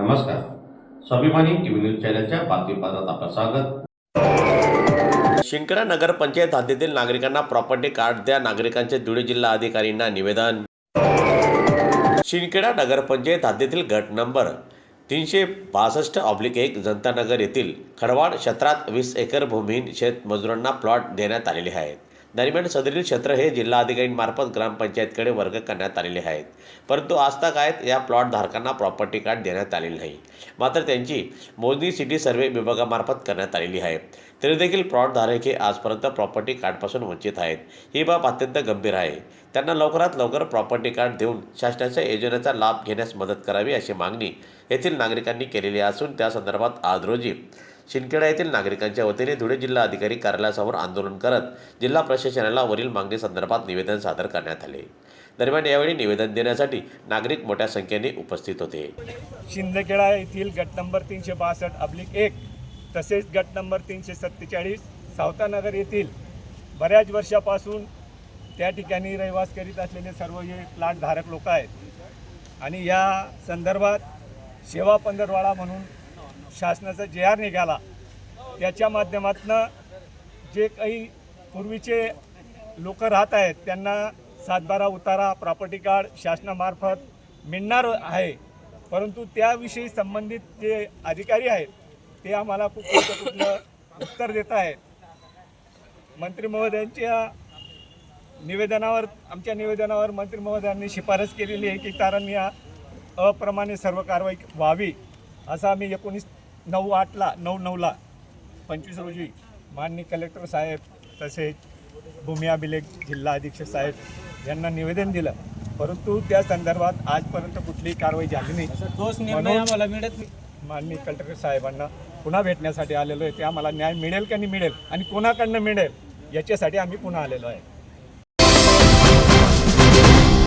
नमस्कार. स्वाभिमानी TV news चॅनलच्या बातमीपत्रात आपलं स्वागत. शिंदखेडा नगरपंचायत हद्दीतील नागरिकांना प्रॉपर्टी कार्ड द्या नागरिकांचे धुळे जिल्हा अधिकारींना निवेदन. शिंदखेडा नगरपंचायत हद्दीतील गट नंबर तीनशे बासष्ट ऑब्लिक एक जनतानगर येथील खडवाड क्षेत्रात वीस एकर भूमीहीन शेतमजुरांना प्लॉट देण्यात आलेले आहेत. दरम्यान सदरील क्षेत्र हे जिल्हाधिकाऱ्यांमार्फत ग्रामपंचायतकडे वर्ग करण्यात आलेले आहेत. परंतु आजतागायत या प्लॉटधारकांना प्रॉपर्टी कार्ड देण्यात आलेले नाही. मात्र त्यांची मोजणी सिटी सर्व्हे विभागामार्फत करण्यात आलेली आहे. तरी देखील प्लॉटधारक हे आजपर्यंत प्रॉपर्टी कार्डपासून वंचित आहेत. ही बाब अत्यंत गंभीर आहे. त्यांना लवकरात लवकर प्रॉपर्टी कार्ड देऊन शासनाच्या योजनेचा लाभ घेण्यास मदत करावी अशी मागणी येथील नागरिकांनी केलेली असून त्या संदर्भात आज रोजी शिंदखेडा येथील नागरिकांच्या वतीने धुळे जिल्हा अधिकारी कार्यालयासमोर आंदोलन करत जिल्हा प्रशासनाला वरील मागणी संदर्भात निवेदन सादर करण्यात आले. दरम्यान यावेळी निवेदन देण्यासाठी नागरिक मोठ्या संख्येने उपस्थित होते. शिंदखेडा येथील गट नंबर तीनशे बासष्ट अब्लिक एक तसेच गट नंबर तीनशे सत्तेचाळीस सावतानगर येथील बऱ्याच वर्षापासून त्या ठिकाणी रहिवास करीत असलेले सर्व हे प्लॉट लोक आहेत. आणि या संदर्भात सेवा पंधरवाडा म्हणून शासनाचा जे आर निघाला त्याच्या माध्यमातून जे काही पूर्वीचे लोक राहत आहेत त्यांना सातबारा उतारा प्रॉपर्टी कार्ड शासनामार्फत मिळणार आहे. परंतु त्याविषयी संबंधित जे अधिकारी आहेत ते आम्हाला खूप कुठलं कुठलं उत्तर देत आहेत. मंत्री महोदयांच्या निवेदनावर आमच्या निवेदनावर मंत्री महोदयांनी शिफारस केलेली आहे की कारण या अप्रमाणे सर्व कारवाई व्हावी असं आम्ही एकोणीस नऊ आठला नऊ नऊला पंचवीस रोजी माननीय कलेक्टर साहेब तसेच भूमी अभिलेख जिल्हा अधीक्षक साहेब यांना निवेदन दिलं. परंतु त्या संदर्भात आजपर्यंत कुठलीही कारवाई झाली नाही. तोच निर्णय आम्हाला मिळत नाही. माननीय कलेक्टर साहेबांना पुन्हा भेटण्यासाठी आलेलो आहे. ते आम्हाला न्याय मिळेल का नाही मिळेल आणि कोणाकडनं मिळेल याच्यासाठी आम्ही पुन्हा आलेलो आहे.